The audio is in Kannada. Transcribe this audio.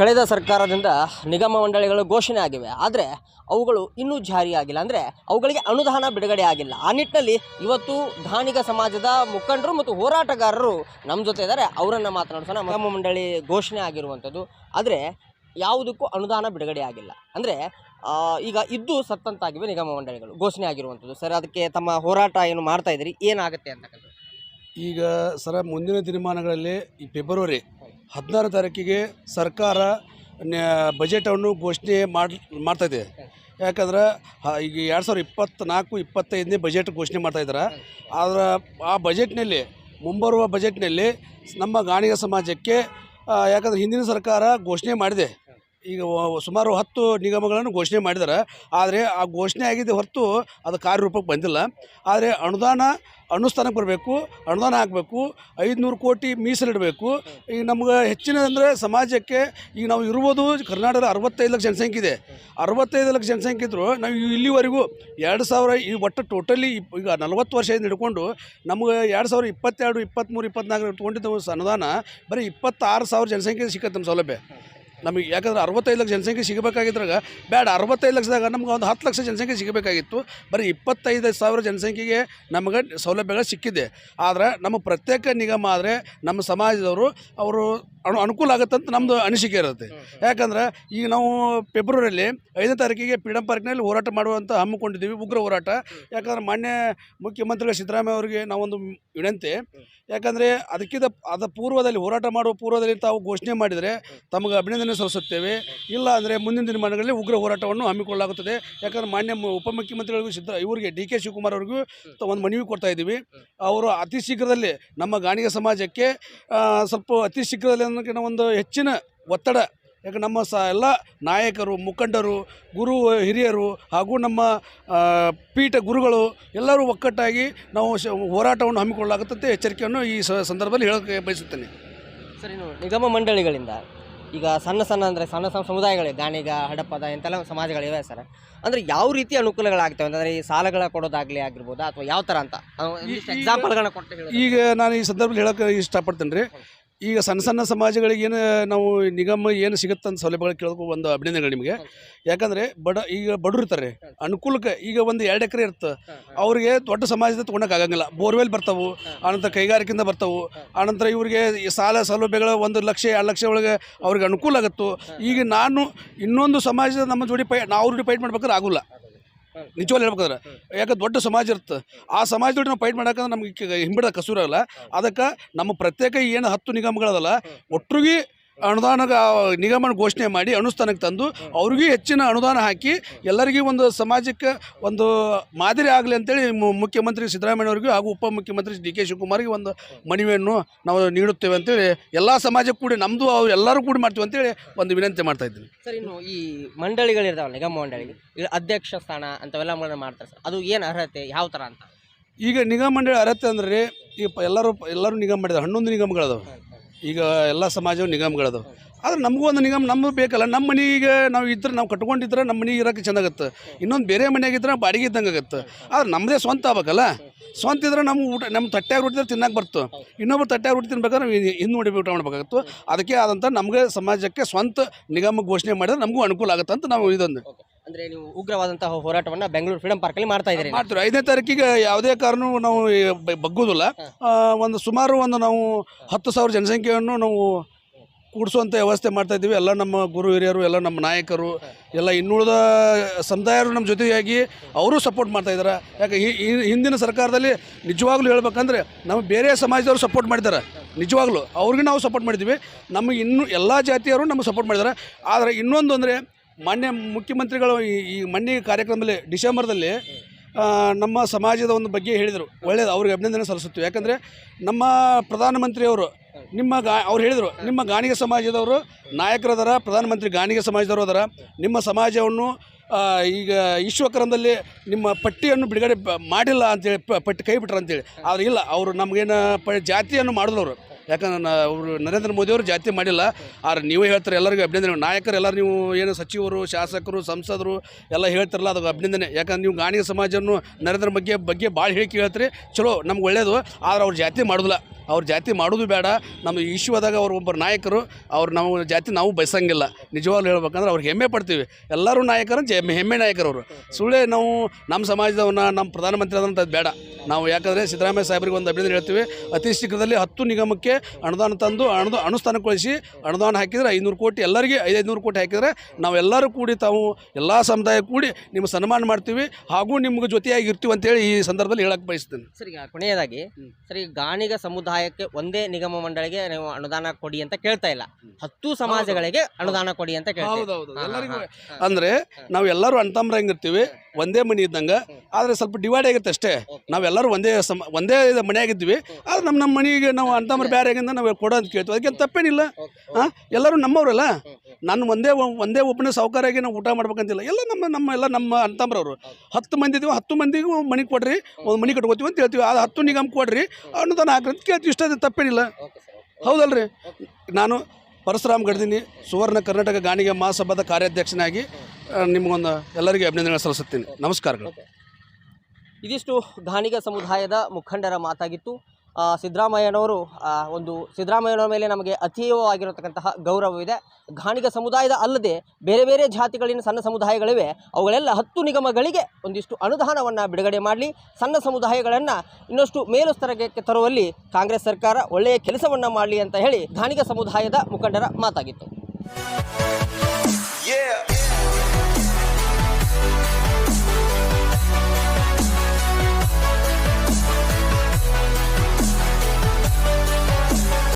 ಕಳೆದ ಸರ್ಕಾರದಿಂದ ನಿಗಮ ಮಂಡಳಿಗಳು ಘೋಷಣೆ ಆಗಿವೆ. ಆದರೆ ಅವುಗಳು ಇನ್ನೂ ಜಾರಿಯಾಗಿಲ್ಲ ಅಂದರೆ ಅವುಗಳಿಗೆ ಅನುದಾನ ಬಿಡುಗಡೆ ಆಗಿಲ್ಲ. ಆ ನಿಟ್ಟಿನಲ್ಲಿ ಇವತ್ತು ಧಾನಿಗ ಸಮಾಜದ ಮುಖಂಡರು ಮತ್ತು ಹೋರಾಟಗಾರರು ನಮ್ಮ ಜೊತೆ ಇದ್ದಾರೆ. ಅವರನ್ನು ಮಾತನಾಡಿಸೋಣ. ನಿಗಮ ಮಂಡಳಿ ಘೋಷಣೆ ಆಗಿರುವಂಥದ್ದು. ಆದರೆ ಯಾವುದಕ್ಕೂ ಅನುದಾನ ಬಿಡುಗಡೆ ಆಗಿಲ್ಲ. ಅಂದರೆ ಈಗ ಇದ್ದು ಸತ್ತಂತಾಗಿವೆ ನಿಗಮ ಮಂಡಳಿಗಳು. ಘೋಷಣೆ ಆಗಿರುವಂಥದ್ದು. ಸರ್, ಅದಕ್ಕೆ ತಮ್ಮ ಹೋರಾಟ ಏನು ಮಾಡ್ತಾ ಇದ್ದೀರಿ? ಏನಾಗುತ್ತೆ ಅಂತಕ್ಕಂಥದ್ದು ಈಗ ಸರ, ಮುಂದಿನ ದಿನಮಾನಗಳಲ್ಲಿ ಈ ಫೆಬ್ರವರಿ ಹದಿನಾರು ತಾರೀಕಿಗೆ ಸರ್ಕಾರ ಬಜೆಟನ್ನು ಘೋಷಣೆ ಮಾಡಿ ಮಾಡ್ತಾಯಿದೆ. ಯಾಕಂದ್ರೆ ಈಗ ಎರಡು ಸಾವಿರದ ಇಪ್ಪತ್ತ್ನಾಲ್ಕು ಇಪ್ಪತ್ತೈದನೇ ಬಜೆಟ್ ಘೋಷಣೆ ಮಾಡ್ತಾ ಆದರೆ ಆ ಬಜೆಟ್ನಲ್ಲಿ, ಮುಂಬರುವ ಬಜೆಟ್ನಲ್ಲಿ ನಮ್ಮ ಗಾಣಿಗ ಸಮಾಜಕ್ಕೆ ಯಾಕಂದ್ರೆ ಹಿಂದಿನ ಸರ್ಕಾರ ಘೋಷಣೆ ಮಾಡಿದೆ. ಈಗ ಸುಮಾರು ಹತ್ತು ನಿಗಮಗಳನ್ನು ಘೋಷಣೆ ಮಾಡಿದ್ದಾರೆ. ಆದರೆ ಆ ಘೋಷಣೆ ಆಗಿದೆ ಹೊರತು ಅದು ಕಾರ್ಯರೂಪಕ್ಕೆ ಬಂದಿಲ್ಲ. ಆದರೆ ಅನುದಾನ, ಅನುಷ್ಠಾನಕ್ಕೆ ಬರಬೇಕು, ಅನುದಾನ ಹಾಕಬೇಕು, ಐದುನೂರು ಕೋಟಿ ಮೀಸಲಿಡಬೇಕು. ಈಗ ನಮ್ಗೆ ಹೆಚ್ಚಿನ ಅಂದರೆ ಸಮಾಜಕ್ಕೆ ಈಗ ನಾವು ಇರುವುದು ಕರ್ನಾಟಕದ ಅರವತ್ತೈದು ಲಕ್ಷ ಜನಸಂಖ್ಯೆ ಇದೆ. ಅರವತ್ತೈದು ಲಕ್ಷ ಜನಸಂಖ್ಯೆ ಇದ್ದರೂ ನಾವು ಇಲ್ಲಿವರೆಗೂ ಎರಡು ಸಾವಿರ ಈ ಒಟ್ಟು ಟೋಟಲಿ ಈಗ ನಲವತ್ತು ವರ್ಷದಿಂದ ಹಿಡ್ಕೊಂಡು ನಮ್ಗೆ ಎರಡು ಸಾವಿರ ಇಪ್ಪತ್ತೆರಡು ಇಪ್ಪತ್ತ್ಮೂರು ಇಪ್ಪತ್ನಾಲ್ಕು ಇಟ್ಕೊಂಡಿದ್ದು ಅನುದಾನ ಬರೀ ಇಪ್ಪತ್ತಾರು ಸಾವಿರ ಜನಸಂಖ್ಯೆ ಸಿಕ್ಕತ್ತೆ ನಮ್ಮ ಸೌಲಭ್ಯ. ನಮಗೆ ಯಾಕಂದ್ರೆ ಅರವತ್ತೈದು ಲಕ್ಷ ಜನಸಂಖ್ಯೆ ಸಿಗಬೇಕಾಗಿದ್ರಾಗ ಬ್ಯಾಡ, ಅರವತ್ತೈದು ಲಕ್ಷದಾಗ ನಮ್ಗೆ ಒಂದು ಹತ್ತು ಲಕ್ಷ ಜನಸಂಖ್ಯೆ ಸಿಗಬೇಕಾಗಿತ್ತು. ಬರೀ ಇಪ್ಪತ್ತೈದು ಸಾವಿರ ಜನಸಂಖ್ಯೆಗೆ ನಮಗೆ ಸೌಲಭ್ಯಗಳು ಸಿಕ್ಕಿದೆ. ಆದರೆ ನಮ್ಮ ಪ್ರತ್ಯೇಕ ನಿಗಮ ಆದರೆ ನಮ್ಮ ಸಮಾಜದವರು ಅವರು ಅನು, ಅನುಕೂಲ ಆಗುತ್ತಂತ ನಮ್ಮದು ಅನಿಸಿಕೆ ಇರುತ್ತೆ. ಯಾಕಂದ್ರೆ ಈಗ ನಾವು ಫೆಬ್ರವರಿಯಲ್ಲಿ ಐದನೇ ತಾರೀಕಿಗೆ ಫ್ರೀಡಮ್ ಪಾರ್ಕ್ನಲ್ಲಿ ಹೋರಾಟ ಮಾಡುವಂಥ ಹಮ್ಮಿಕೊಂಡಿದ್ದೀವಿ, ಉಗ್ರ ಹೋರಾಟ. ಯಾಕಂದ್ರೆ ಮಾನ್ಯ ಮುಖ್ಯಮಂತ್ರಿಗಳ ಸಿದ್ದರಾಮಯ್ಯ ಅವರಿಗೆ ನಾವೊಂದು ವಿನಂತಿ, ಯಾಕಂದರೆ ಅದಕ್ಕಿಂತ, ಅದ ಪೂರ್ವದಲ್ಲಿ ಹೋರಾಟ ಮಾಡುವ ಪೂರ್ವದಲ್ಲಿ ತಾವು ಘೋಷಣೆ ಮಾಡಿದರೆ ತಮಗೆ ಅಭಿನಂದನೆ ಸಲ್ಲಿಸುತ್ತೇವೆ. ಇಲ್ಲ ಅಂದರೆ ಮುಂದಿನ ದಿನಮಾನಗಳಲ್ಲಿ ಉಗ್ರ ಹೋರಾಟವನ್ನು ಹಮ್ಮಿಕೊಳ್ಳಲಾಗುತ್ತದೆ. ಯಾಕಂದ್ರೆ ಮಾನ್ಯ ಉಪಮುಖ್ಯಮಂತ್ರಿಗಳಿಗೂ ಸಿದ್ಧ ಇವರಿಗೆ ಡಿ ಕೆ ಶಿವಕುಮಾರ್ ಅವರಿಗೂ ಒಂದು ಮನವಿ ಕೊಡ್ತಾ ಇದ್ದೀವಿ. ಅವರು ಅತಿ ಶೀಘ್ರದಲ್ಲಿ ನಮ್ಮ ಗಾಣಿಗ ಸಮಾಜಕ್ಕೆ ಸ್ವಲ್ಪ ಅತಿ ಶೀಘ್ರದಲ್ಲಿ ಅನ್ನೋಕ್ಕಿಂತ ಒಂದು ಹೆಚ್ಚಿನ ಒತ್ತಡ. ಯಾಕೆ ನಮ್ಮ ಸ ಎಲ್ಲ ನಾಯಕರು, ಮುಖಂಡರು, ಗುರು, ಹಿರಿಯರು ಹಾಗೂ ನಮ್ಮ ಪೀಠ ಗುರುಗಳು ಎಲ್ಲರೂ ಒಕ್ಕಟ್ಟಾಗಿ ನಾವು ಹೋರಾಟವನ್ನು ಹಮ್ಮಿಕೊಳ್ಳಲಾಗುತ್ತಂತೆ ಎಚ್ಚರಿಕೆಯನ್ನು ಈ ಸಂದರ್ಭದಲ್ಲಿ ಹೇಳೋಕ್ಕೆ ಬಯಸುತ್ತೇನೆ. ಸರಿ ನಿಗಮ ಮಂಡಳಿಗಳಿಂದ ಈಗ ಸಣ್ಣ ಸಣ್ಣ ಅಂದರೆ ಸಣ್ಣ ಸಣ್ಣ ಸಮುದಾಯಗಳಿವೆ ಗಾಣಿಗ ಹಡಪದ ಇಂಥೆಲ್ಲ ಸಮಾಜಗಳಿವೆ ಸರ್. ಅಂದರೆ ಯಾವ ರೀತಿ ಅನುಕೂಲಗಳಾಗ್ತವೆ ಅಂತಂದರೆ ಈ ಸಾಲಗಳ ಕೊಡೋದಾಗಲಿ ಆಗಿರ್ಬೋದು ಅಥವಾ ಯಾವ ಥರ ಅಂತ? ಎಕ್ಸಾಂಪಲ್ಗಳನ್ನ ಕೊಟ್ಟು ಈಗ ನಾನು ಈ ಸಂದರ್ಭದಲ್ಲಿ ಹೇಳೋಕೆ ಇಷ್ಟಪಡ್ತೇನೆ ರೀ. ಈಗ ಸಣ್ಣ ಸಣ್ಣ ಸಮಾಜಗಳಿಗೆ ಏನು ನಾವು ನಿಗಮ ಏನು ಸಿಗುತ್ತೆ ಅಂತ ಸೌಲಭ್ಯಗಳು ಕೇಳೋಕೆ ಒಂದು ಅಭಿನಂದನೆಗಳು ನಿಮಗೆ. ಯಾಕಂದರೆ ಬಡ ಈಗ ಬಡವ್ರು ಇರ್ತಾರೆ ಅನುಕೂಲಕ್ಕೆ ಈಗ ಒಂದು ಎರಡು ಎಕರೆ ಇರುತ್ತೆ ಅವ್ರಿಗೆ ದೊಡ್ಡ ಸಮಾಜದ ತೊಗೊಳಕ್ಕೆ ಆಗಂಗಿಲ್ಲ. ಬೋರ್ವೆಲ್ ಬರ್ತಾವೆ ಆನಂತರ ಕೈಗಾರಿಕೆಯಿಂದ ಬರ್ತಾವೆ ಆನಂತರ ಇವರಿಗೆ ಈ ಸಾಲ ಸೌಲಭ್ಯಗಳ ಒಂದು ಲಕ್ಷ ಎರಡು ಲಕ್ಷ ಒಳಗೆ ಅವ್ರಿಗೆ ಅನುಕೂಲ ಆಗುತ್ತೋ. ಈಗ ನಾನು ಇನ್ನೊಂದು ಸಮಾಜದ ನಮ್ಮ ಜೋಡಿ ಪೈ ನಾವು ಜೋಡಿ ಪೈಟ್ ಮಾಡ್ಬೇಕಾದ್ರೆ ಆಗೋಲ್ಲ. ನಿಜವಾಗ್ಲೂ ಹೇಳ್ಬೇಕಂದ್ರೆ ಯಾಕೆ ದೊಡ್ಡ ಸಮಾಜ ಇರುತ್ತೆ. ಆ ಸಮಾಜದೊಳಗೆ ನಾವು ಫೈಟ್ ಮಾಡಕ್ಕಂದ್ರೆ ನಮ್ಗೆ ಹಿಂಬಿಡೋ ಕಸೂರಲ್ಲ ಅದಕ್ಕೆ ನಮ್ಮ ಪ್ರತ್ಯೇಕ ಏನು ಹತ್ತು ನಿಗಮಗಳದಲ್ಲ ಒಟ್ಟಿಗೆ ಅನುದಾನ ನಿಗಮ ಘೋಷಣೆ ಮಾಡಿ ಅನುಷ್ಠಾನಕ್ಕೆ ತಂದು ಅವ್ರಿಗೂ ಹೆಚ್ಚಿನ ಅನುದಾನ ಹಾಕಿ ಎಲ್ಲರಿಗೂ ಒಂದು ಸಮಾಜಕ್ಕೆ ಒಂದು ಮಾದರಿ ಆಗಲಿ ಅಂತೇಳಿ ಮುಖ್ಯಮಂತ್ರಿ ಸಿದ್ದರಾಮಯ್ಯವ್ರಿಗೂ ಹಾಗೂ ಉಪಮುಖ್ಯಮಂತ್ರಿ ಡಿ ಕೆ ಶಿವಕುಮಾರ್ಗೆ ಒಂದು ಮನವಿಯನ್ನು ನಾವು ನೀಡುತ್ತೇವೆ ಅಂತೇಳಿ ಎಲ್ಲ ಸಮಾಜಕ್ಕೆ ಕೂಡಿ ನಮ್ಮದು ಅವ್ರು ಎಲ್ಲರೂ ಕೂಡಿ ಮಾಡ್ತೀವಿ ಅಂತೇಳಿ ಒಂದು ವಿನಂತಿ ಮಾಡ್ತಾ ಇದ್ದೀನಿ. ಸರ್ ಇನ್ನು ಈ ಮಂಡಳಿಗಳಿರ್ತಾವಲ್ಲ ನಿಗಮ ಮಂಡಳಿ ಅಧ್ಯಕ್ಷ ಸ್ಥಾನ ಅಂತವೆಲ್ಲ ಮಾಡ್ತಾರೆ ಸರ್. ಅದು ಏನು ಅರ್ಹತೆ ಯಾವ ಥರ ಅಂತ? ಈಗ ನಿಗಮ ಮಂಡಳಿ ಅರ್ಹತೆ ಅಂದ್ರೆ ಈಗ ಪ- ಎಲ್ಲರೂ ಎಲ್ಲರೂ ನಿಗಮ ಮಾಡಿದ್ದಾರೆ ಹನ್ನೊಂದು ನಿಗಮಗಳದಾವೆ. ಈಗ ಎಲ್ಲ ಸಮಾಜವು ನಿಗಮಗಳದಾವೆ ಆದ್ರೆ ನಮಗೂ ಒಂದು ನಿಗಮ ನಮ್ಮದು ಬೇಕಲ್ಲ ನಮ್ಮ ಮನೆಗೆ ನಾವು ಇದ್ರೆ ನಾವು ಕಟ್ಕೊಂಡಿದ್ರೆ ನಮ್ಮ ಮನೆಗೆ ಇರೋಕೆ ಚೆನ್ನಾಗತ್ತೆ ಇನ್ನೊಂದು ಬೇರೆ ಮನೆಯಾಗಿದ್ರೆ ಬಾಡಿಗೆ ಇದ್ದಂಗೆ ಆಗುತ್ತೆ. ಆದ್ರೆ ನಮ್ಮದೇ ಸ್ವಂತ ಆಗ್ಬೇಕಲ್ಲ? ಸ್ವಂತ ಇದ್ರೆ ನಮ್ಮ ಊಟ ನಮ್ಮ ತಟ್ಟ್ಯಾಗ ರೊಟ್ಟಿ ತಿನ್ನಕ್ಕೆ ಬರ್ತು. ಇನ್ನೊಬ್ರು ತಟ್ಟ್ಯಾಗ ರೊಟ್ಟಿ ತಿನ್ಬೇಕಾದ್ರೆ ನಾವು ಹಿಂದೆ ನೋಡಿ ಊಟ ಮಾಡಬೇಕಾಗುತ್ತೆ. ಅದಕ್ಕೆ ಆದಂಥ ನಮಗೆ ಸಮಾಜಕ್ಕೆ ಸ್ವಂತ ನಿಗಮ ಘೋಷಣೆ ಮಾಡಿದ್ರೆ ನಮಗೂ ಅನುಕೂಲ ಆಗುತ್ತೆ ಅಂತ ನಾವು ಇದೊಂದು. ಅಂದರೆ ನೀವು ಉಗ್ರವಾದಂತಹ ಹೋರಾಟವನ್ನ ಬೆಂಗಳೂರು ಫ್ರೀಡಂ ಪಾರ್ಕ್ ಅಲ್ಲಿ ಮಾಡ್ತಾ ಇದ್ದೀರಿ ಮಾಡ್ತೀವಿ. ಐದನೇ ತಾರೀಕಿಗೆ ಯಾವುದೇ ಕಾರಣ ನಾವು ಬಗ್ಗುದಿಲ್ಲ ಬ- ಬಗ್ಗೋದಿಲ್ಲ ಆ, ಒಂದು ಸುಮಾರು ಒಂದು ನಾವು ಹತ್ತು ಸಾವಿರ ಜನಸಂಖ್ಯೆಯನ್ನು ನಾವು ಕೂಡಿಸುವಂಥ ವ್ಯವಸ್ಥೆ ಮಾಡ್ತಾ ಇದ್ದೀವಿ. ಎಲ್ಲ ನಮ್ಮ ಗುರು ಹಿರಿಯರು ಎಲ್ಲ ನಮ್ಮ ನಾಯಕರು ಎಲ್ಲ ಇನ್ನುಳಿದ ಸಮುದಾಯರು ನಮ್ಮ ಜೊತೆಯಾಗಿ ಅವರು ಸಪೋರ್ಟ್ ಮಾಡ್ತಾ ಇದ್ದಾರೆ. ಯಾಕೆ ಈ- ಈ ಹಿಂದಿನ ಸರ್ಕಾರದಲ್ಲಿ ನಿಜವಾಗ್ಲೂ ಹೇಳ್ಬೇಕಂದ್ರೆ ನಮ್ಮ ಬೇರೆ ಸಮಾಜದವರು ಸಪೋರ್ಟ್ ಮಾಡಿದ್ದಾರೆ. ನಿಜವಾಗ್ಲೂ ಅವ್ರಿಗೆ ನಾವು ಸಪೋರ್ಟ್ ಮಾಡಿದ್ದೀವಿ. ನಮಗೆ ಇನ್ನೂ ಎಲ್ಲ ಜಾತಿಯವರು ನಮಗೆ ಸಪೋರ್ಟ್ ಮಾಡಿದ್ದಾರೆ. ಆದರೆ ಇನ್ನೊಂದು ಅಂದರೆ ಮಾನ್ಯ ಮುಖ್ಯಮಂತ್ರಿಗಳು ಈ ಈ ಮೊನ್ನೆ ಕಾರ್ಯಕ್ರಮದಲ್ಲಿ ಡಿಸೆಂಬರ್ದಲ್ಲಿ ನಮ್ಮ ಸಮಾಜದ ಒಂದು ಬಗ್ಗೆ ಹೇಳಿದರು. ಒಳ್ಳೆಯದು ಅವ್ರಿಗೆ ಅಭಿನಂದನೆ ಸಲ್ಲಿಸುತ್ತೀವಿ. ಯಾಕಂದರೆ ನಮ್ಮ ಪ್ರಧಾನಮಂತ್ರಿಯವರು, ನಿಮ್ಮ ಗಾ, ಅವ್ರು ಹೇಳಿದರು, ನಿಮ್ಮ ಗಾಣಿಗೆ ಸಮಾಜದವರು ನಾಯಕರದಾರ, ಪ್ರಧಾನಮಂತ್ರಿ ಗಾಣಿಗೆ ಸಮಾಜದವರು ಅದರ. ನಿಮ್ಮ ಸಮಾಜವನ್ನು ಈಗ ಈಶ್ವಕರಂದಲ್ಲಿ ನಿಮ್ಮ ಪಟ್ಟಿಯನ್ನು ಬಿಡುಗಡೆ ಮಾಡಿಲ್ಲ ಅಂತೇಳಿ ಪ- ಪಟ್ಟಿ ಕೈ ಬಿಟ್ರು ಅಂತೇಳಿ. ಆದರೆ ಇಲ್ಲ, ಅವರು ನಮಗೇನು ಪ, ಜಾತಿಯನ್ನು ಮಾಡಿದ್ರು ಅವರು. ಯಾಕಂದ್ರೆ ಅವರು ನರೇಂದ್ರ ಮೋದಿಯವರು ಜಾತಿ ಮಾಡಿಲ್ಲ. ಆದ್ರೆ ನೀವು ಹೇಳ್ತಾರೆ ಎಲ್ಲರಿಗೂ ಅಭಿನಂದನೆ. ನಾಯಕರು ಎಲ್ಲರೂ ನೀವು ಏನು ಸಚಿವರು, ಶಾಸಕರು, ಸಂಸದರು ಎಲ್ಲ ಹೇಳ್ತಾರಲ್ಲ ಅದು ಅಭಿನಂದನೆ. ಯಾಕಂದ್ರೆ ನೀವು ಗಾಣಿಗ ಸಮಾಜವನ್ನು ನರೇಂದ್ರ ಬಗ್ಗೆ ಬಗ್ಗೆ ಭಾಳ ಹೇಳಿಕೆ ಹೇಳ್ತೀರಿ. ಚಲೋ, ನಮ್ಗೆ ಒಳ್ಳೇದು. ಆದ್ರೆ ಅವ್ರು ಜಾತಿ ಮಾಡೋದಿಲ್ಲ. ಅವ್ರು ಜಾತಿ ಮಾಡೋದು ಬೇಡ. ನಮ್ಮ ವಿಶ್ವದಾಗ ಅವ್ರು ಒಬ್ಬರು ನಾಯಕರು. ಅವ್ರು ನಾವು ಜಾತಿ ನಾವು ಬಯಸಂಗಿಲ್ಲ. ನಿಜವಾಗ್ಲೂ ಹೇಳ್ಬೇಕಂದ್ರೆ ಅವ್ರಿಗೆ ಹೆಮ್ಮೆ ಪಡ್ತೀವಿ. ಎಲ್ಲರೂ ನಾಯಕರು, ಜೆ ಹೆಮ್ಮೆ ನಾಯಕರವರು ಅವರು. ಸುಳ್ಳೇ ನಾವು ನಮ್ಮ ಸಮಾಜದವನ್ನ, ನಮ್ಮ ಪ್ರಧಾನಮಂತ್ರಿ ಆದಂಥದ್ದು ಬೇಡ. ನಾವು ಯಾಕಂದರೆ ಸಿದ್ದರಾಮಯ್ಯ ಸಾಹೇಬ್ರಿಗೆ ಒಂದು ಅಭಿನಂದನೆ ಹೇಳ್ತೀವಿ. ಅತಿ ಶೀಘ್ರದಲ್ಲಿ ಹತ್ತು ನಿಗಮಕ್ಕೆ ಅನುದಾನ ತಂದು ಅಣದ ಅನುಷ್ಠಾನಗೊಳಿಸಿ ಅನುದಾನ ಹಾಕಿದರೆ ಐನೂರು ಕೋಟಿ ಎಲ್ಲರಿಗೆ ಐದೈದುನೂರು ಕೋಟಿ ಹಾಕಿದರೆ ನಾವೆಲ್ಲರೂ ಕೂಡಿ ತಾವು ಎಲ್ಲ ಸಮುದಾಯ ಕೂಡಿ ನಿಮ್ಮ ಸನ್ಮಾನ ಮಾಡ್ತೀವಿ ಹಾಗೂ ನಿಮ್ಗೆ ಜೊತೆಯಾಗಿ ಇರ್ತೀವಿ ಅಂತೇಳಿ ಈ ಸಂದರ್ಭದಲ್ಲಿ ಹೇಳಕ್ಕೆ ಬಯಸ್ತೇನೆ. ಸರಿ ಕೊನೆಯದಾಗಿ ಸರಿ ಗಾಣಿಗ ಸಮುದಾಯಕ್ಕೆ ಒಂದೇ ನಿಗಮ ಮಂಡಳಿಗೆ ನೀವು ಅನುದಾನ ಕೊಡಿ ಅಂತ ಕೇಳ್ತಾ ಇಲ್ಲ. ಹತ್ತು ಸಮಾಜಗಳಿಗೆ ಅನುದಾನ ಕೊಡಿ ಅಂತ ಕೇಳ್ತೀವಿ. ಅಂದ್ರೆ ನಾವು ಎಲ್ಲರೂ ಇರ್ತೀವಿ ಒಂದೇ ಮನೆ ಇದ್ದಂಗೆ ಆದರೆ ಸ್ವಲ್ಪ ಡಿವೈಡ್ ಆಗಿರುತ್ತೆ ಅಷ್ಟೇ. ನಾವೆಲ್ಲರೂ ಒಂದೇ ಸಮ ಒಂದೇ ಮನೆಯಾಗಿದ್ವಿ ನಮ್ಮ ನಮ್ಮ ಮನೆಗೆ ನಾವು ಅಂತಮ್ರ ಬೇರೆ ಆಗಿಂದ ನಾವು ಕೊಡೋ ಅಂತ ಕೇಳ್ತೀವಿ. ಅದಕ್ಕೆ ತಪ್ಪೇನಿಲ್ಲ. ಹಾಂ? ಎಲ್ಲರೂ ನಮ್ಮವರಲ್ಲ? ನಾನು ಒಂದೇ ಒಂದೇ ಒಬ್ಬನೇ ಆಗಿ ನಾವು ಊಟ ಮಾಡ್ಬೇಕಂತಿಲ್ಲ. ಎಲ್ಲ ನಮ್ಮ ನಮ್ಮ ಎಲ್ಲ ನಮ್ಮ ಅಂತಂಬ್ರವರು. ಹತ್ತು ಮಂದಿ ಇದೀವಿ ಹತ್ತು ಮಂದಿಗೂ ಮನೆ ಕೊಡ್ರಿ. ಒಂದು ಮನೆ ಕಟ್ಕೋತೀವಿ ಅಂತ ಹೇಳ್ತೀವಿ. ಅದು ಹತ್ತು ನಿಗಮ ಕೊಡ್ರಿ. ಅನುದಾನ ಹಾಕ್ರಿ ಅಂತ ಕೇಳ್ತೀವಿ. ಇಷ್ಟ ತಪ್ಪೇನಿಲ್ಲ. ಹೌದಲ್ರಿ? ನಾನು ಪರಶುರಾಮ್ ಗಡ್ದಿನಿ ಸುವರ್ಣ ಕರ್ನಾಟಕ ಗಾಣಿಗೆ ಮಹಾಸಭಾದ ಕಾರ್ಯಾಧ್ಯಕ್ಷನಾಗಿ ನಿಮಗೊಂದು ಎಲ್ಲರಿಗೂ ಅಭಿನಂದನೆ ಸಲ್ಲಿಸುತ್ತೀನಿ. ನಮಸ್ಕಾರಗಳು. ಇದಿಷ್ಟು ಗಾಣಿಗ ಸಮುದಾಯದ ಮುಖಂಡರ ಮಾತಾಗಿತ್ತು. ಸಿದ್ದರಾಮಯ್ಯನವರು ಒಂದು ಸಿದ್ದರಾಮಯ್ಯನವರ ಮೇಲೆ ನಮಗೆ ಅತೀವವಾಗಿರತಕ್ಕಂತಹ ಗೌರವವಿದೆ. ಗಾಣಿಗ ಸಮುದಾಯದ ಅಲ್ಲದೆ ಬೇರೆ ಬೇರೆ ಜಾತಿಗಳಿನ ಸಣ್ಣ ಸಮುದಾಯಗಳಿವೆ. ಅವುಗಳೆಲ್ಲ ಹತ್ತು ನಿಗಮಗಳಿಗೆ ಒಂದಿಷ್ಟು ಅನುದಾನವನ್ನು ಬಿಡುಗಡೆ ಮಾಡಲಿ. ಸಣ್ಣ ಸಮುದಾಯಗಳನ್ನು ಇನ್ನಷ್ಟು ಮೇಲು ಸ್ತರಕ್ಕೆ ತರುವಲ್ಲಿ ಕಾಂಗ್ರೆಸ್ ಸರ್ಕಾರ ಒಳ್ಳೆಯ ಕೆಲಸವನ್ನು ಮಾಡಲಿ ಅಂತ ಹೇಳಿ ಗಾಣಿಗ ಸಮುದಾಯದ ಮುಖಂಡರ ಮಾತಾಗಿತ್ತು.